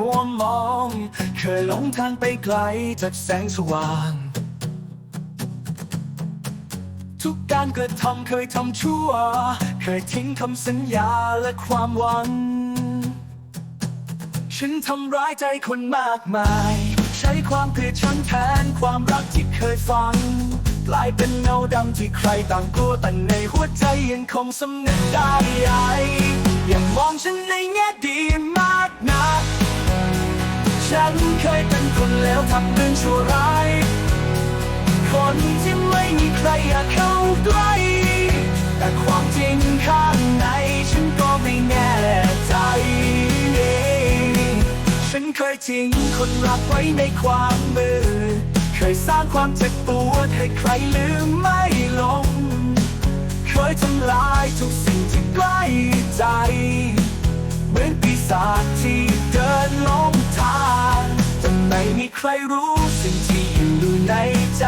มัวมอง เคยหลงทางไปไกลจากแสงสว่าง ทุกการกระทำเคยทำชั่ว เคยทิ้งคำสัญญาและความหวัง ฉันทำร้ายใจคนมากมาย ใช้ความเกลียดชังแทนความรักที่เคยฟังกลายเป็นเงาดำที่ใครต่างกลัวแต่ในหัวใจยังคงสำนึกได้ อย่ามองฉันในแง่ดีมากนักฉัน เคยเป็นคนเลวทำเรื่องชั่วร้าย คนที่ไม่มีใครอยากเข้าใกล้ แต่ความจริงข้างในฉันก็ไม่แน่ใจ ฉันเคยทิ้งคนรักไว้ในความมืดเคยสร้างความเจ็บปวดให้ใครลืมไม่ลง เคยทำลายทุกสิ่งที่ใกล้ใจ เหมือนปีศาจ ใครรู้สิ่งที่อยู่ในใจ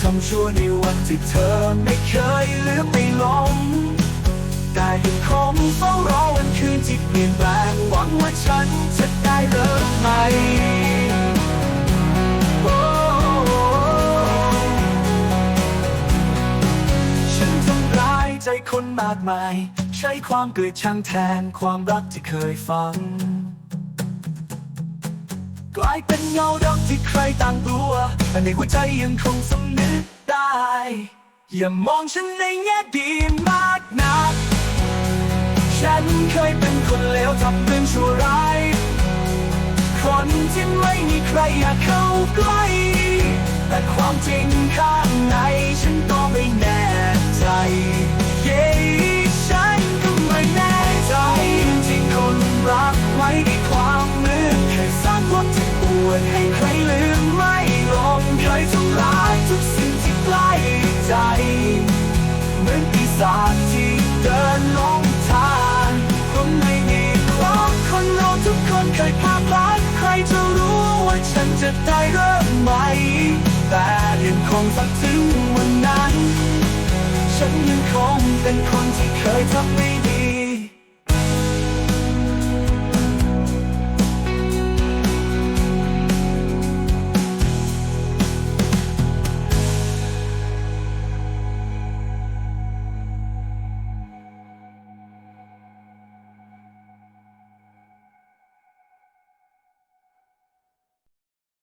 ทำชั่วในวันที่เธอไม่เคยลืมไม่ลงแต่ยังคงเฝ้ารอวันคืนที่เปลี่ยนแปลงหวังว่าฉันจะได้เริ่มใหม่ฉันทำร้ายใจคนมากมาย ใช้ความเกลียดชังแทนความรักที่เคยฟัง กลายเป็นเงาดำที่ใครต่างกลัวแต่ในหัวใจยังคงสำนึกได้ อย่ามองฉันในแง่ดีมากนัก ฉันเคยเป็นคนเลวทำเรื่องชั่วร้าย คนที่ไม่มีใครอยากเข้าใกล้ แต่ความจริงข้างในฉันก็ไม่ เหมือนปีศาจที่เดินหลงทางคงไม่มีเพราะคนเราทุกคนเคยพลาดพลั้งใครจะรู้ว่าฉันจะได้เริ่มใหม่แต่ยังคงฝันถึงวันนั้น ฉันยังคงเป็นคนที่เคยทำไม่